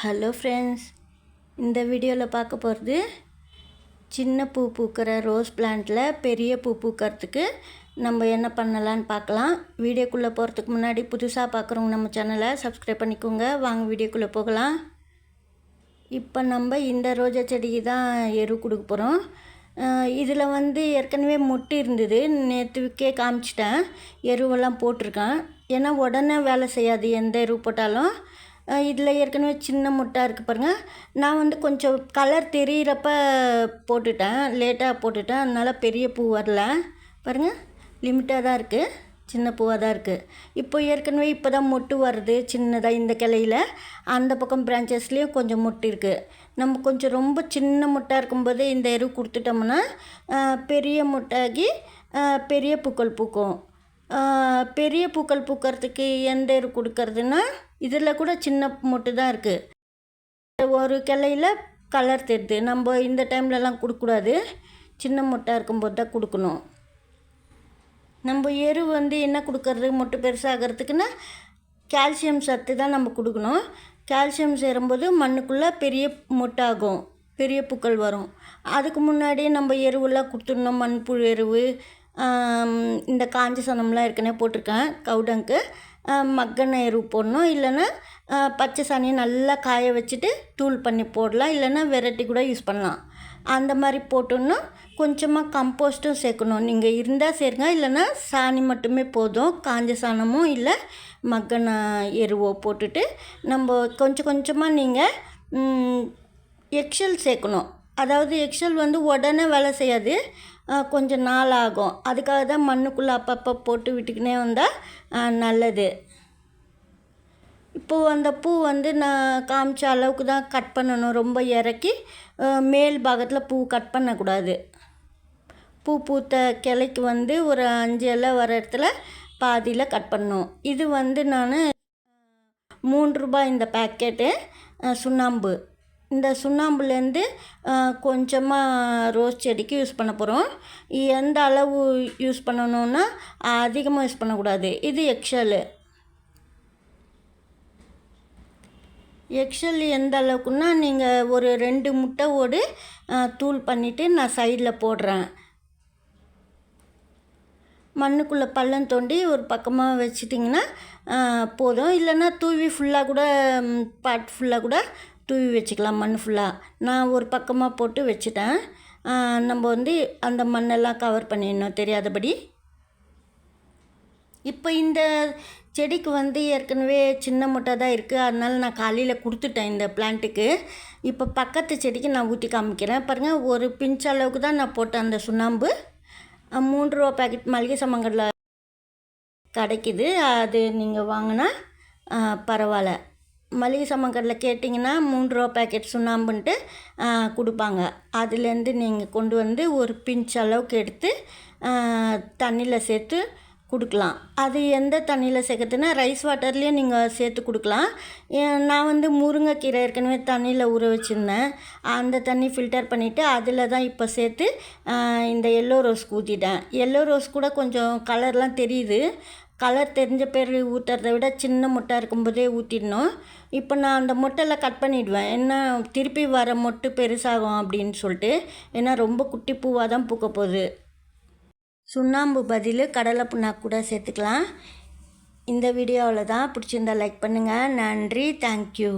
Hello friends இந்த வீடியோவில் பார்க்க போகிறது சின்ன பூ பூக்கிற ரோஸ் பிளான்ட்டில் பெரிய பூ பூக்கிறதுக்கு நம்ம என்ன பண்ணலான்னு பார்க்கலாம். வீடியோக்குள்ளே போகிறதுக்கு முன்னாடி புதுசாக பார்க்குறவங்க நம்ம சேனலை சப்ஸ்கிரைப் பண்ணிக்கோங்க. வாங்க வீடியோக்குள்ளே போகலாம். இப்போ நம்ம இந்த ரோஜா செடிக்கு தான் எரு கொடுக்க போகிறோம் இதில் வந்து ஏற்கனவே மொட்டு இருந்தது. நேற்றுக்கே காமிச்சிட்டேன். எருவெல்லாம் போட்டிருக்கேன். ஏன்னா உடனே வேலை செய்யாது. எந்த எரு போட்டாலும். இதில் ஏற்கனவே சின்ன முட்டை இருக்குது பாருங்கள் நான் வந்து கொஞ்சம் கலர் தெரிகிறப்ப போட்டுட்டேன். லேட்டாக போட்டுட்டேன். அதனால் பெரிய பூ வரல. பாருங்கள் லிமிட்டாக தான் இருக்குது சின்ன பூவாக தான் இருக்குது இப்போ ஏற்கனவே இப்போ தான் மொட்டு வருது. சின்னதாக இந்த கிளையில். அந்த பக்கம் பிரான்ச்சஸ்லேயும் கொஞ்சம் மொட்டு இருக்குது நம்ம கொஞ்சம் ரொம்ப சின்ன முட்டாக இருக்கும்போது இந்த எரு கொடுத்துட்டோம்னா பெரிய முட்டாகி பெரிய பூக்கள் பூக்கும். பெரிய பூக்கள் பூக்கிறதுக்கு எந்த கொடுக்கறதுன்னா இதில் கூட சின்ன மொட்டு தான் இருக்குது ஒரு கிளையில் கலர் தெரியுது நம்ம இந்த டைம்லலாம் கொடுக்கக்கூடாது. சின்ன மொட்டாக இருக்கும்போது தான் கொடுக்கணும். நம்ம எரு வந்து என்ன கொடுக்கறது? மொட்டு பெருசாகிறதுக்குன்னா கால்சியம் சத்து தான் நம்ம கொடுக்கணும். கால்சியம் சேரும்போது மண்ணுக்குள்ளே பெரிய மொட்டாகும். பெரிய பூக்கள் வரும். அதுக்கு முன்னாடியே நம்ம எருவெல்லாம் கொடுத்துடணும். மண்புழு எருவு இந்த காஞ்ச சனம்லாம் ஏற்கனவே போட்டிருக்கேன் கவுடங்க்கு மக்கனை எருவு போடணும் இல்லைன்னா பச்சை சாணியை நல்லா காய வச்சுட்டு தூள் பண்ணி போடலாம் இல்லைன்னா வெரைட்டி கூட யூஸ் பண்ணலாம். அந்த மாதிரி போட்டோன்னா கொஞ்சமாக கம்போஸ்ட்டும் சேர்க்கணும். நீங்கள் இருந்தால் சேருங்க இல்லைன்னா சாணி மட்டுமே போதும் காஞ்ச சாணமும் இல்லை மக்கன எருவோ போட்டுட்டு நம்ம கொஞ்சம் கொஞ்சமாக நீங்கள் எக்ஷல் சேர்க்கணும். அதாவது எக்ஸல் வந்து உடனே வேலை செய்யாது. கொஞ்சம் நாள் ஆகும். அதுக்காக தான் மண்ணுக்குள்ளே அப்பப்போ போட்டு விட்டுக்கினே வந்தால் நல்லது. இப்போது அந்த பூ வந்து நான் காமிச்ச அளவுக்கு தான் கட் பண்ணணும். ரொம்ப இறக்கி மேல் பாகத்தில் பூ கட் பண்ணக்கூடாது. பூ பூத்த கிளைக்கு வந்து ஒரு அஞ்சு இலை வர இடத்துல பாதியில் கட் பண்ணும் இது வந்து நான் மூன்று ரூபாய் இந்த பேக்கெட்டு சுண்ணாம்பு. இந்த சுண்ணாம்புலேருந்து கொஞ்சமாக ரோஸ் செடிக்கு யூஸ் பண்ண போகிறோம் எந்த அளவு யூஸ் பண்ணணுன்னா அதிகமாக யூஸ் பண்ணக்கூடாது. இது எக்ஷல் எக்ஷல் எந்த அளவுக்குன்னா நீங்கள் ஒரு ரெண்டு முட்டை ஓடு தூள் பண்ணிவிட்டு நான் சைடில் போடுறேன். மண்ணுக்குள்ளே பள்ளம் தோண்டி ஒரு பக்கமாக வச்சிட்டிங்கன்னா போதும். இல்லைன்னா தூவி ஃபுல்லாக கூட பாட் ஃபுல்லாக கூட தூவி வச்சுக்கலாம் மண் ஃபுல்லாக நான் ஒரு பக்கமாக போட்டு வச்சுட்டேன். நம்ம வந்து அந்த மண்ணெல்லாம் கவர் பண்ணிடணும். தெரியாதபடி. இப்போ இந்த செடிக்கு வந்து ஏற்கனவே சின்ன முட்டை தான் இருக்குது அதனால் நான் காலையில் கொடுத்துட்டேன் இந்த பிளான்ட்டுக்கு இப்போ பக்கத்து செடிக்கு நான் ஊற்றி காமிக்கிறேன். பாருங்கள் ஒரு பிஞ்ச் அளவுக்கு தான் நான் போட்டேன் அந்த சுண்ணாம்பு. மூன்று ரூபா பேக்கெட் மளிகை சாமான்களில் கிடைக்கிது. அது நீங்கள் வாங்கினா பரவாயில்ல. மளிகை சாமான் கேட்டிங்கன்னா மூன்று ரூபா பேக்கெட் சுண்ணாம்புன்ட்டு கொடுப்பாங்க. அதுலேருந்து நீங்கள் கொண்டு வந்து ஒரு பிஞ்ச் அளவுக்கு எடுத்து தண்ணியில் சேர்த்து கொடுக்கலாம். அது எந்த தண்ணியில் சேர்க்குறதுன்னா ரைஸ் வாட்டர்லேயும் நீங்கள் சேர்த்து கொடுக்கலாம். நான் வந்து முருங்கைக்கீரை ஏற்கனவே தண்ணியில் ஊற வச்சுருந்தேன். அந்த தண்ணி ஃபில்டர் பண்ணிவிட்டு அதில் தான் இப்போ சேர்த்து இந்த எல்லோ ரோஸ் ஊற்றிட்டேன் எல்லோ ரோஸ் கூட கொஞ்சம் கலர்லாம் தெரியுது. கலர் தெரிஞ்ச பேர் ஊற்றுறத விட சின்ன முட்டை இருக்கும்போதே ஊற்றிடணும் இப்போ நான் அந்த முட்டையில் கட் பண்ணிவிடுவேன் என்ன திருப்பி வர மொட்டு பெருசாகும் அப்படின்னு சொல்லிட்டு. ஏன்னா ரொம்ப குட்டி பூவாக தான் பூக்க போகுது. சுண்ணாம்பு பதில் கடலை புண்ணாக்கு கூட சேர்த்துக்கலாம். இந்த வீடியோவில் தான் பிடிச்சிருந்தா லைக் பண்ணுங்கள் நன்றி. தேங்க்யூ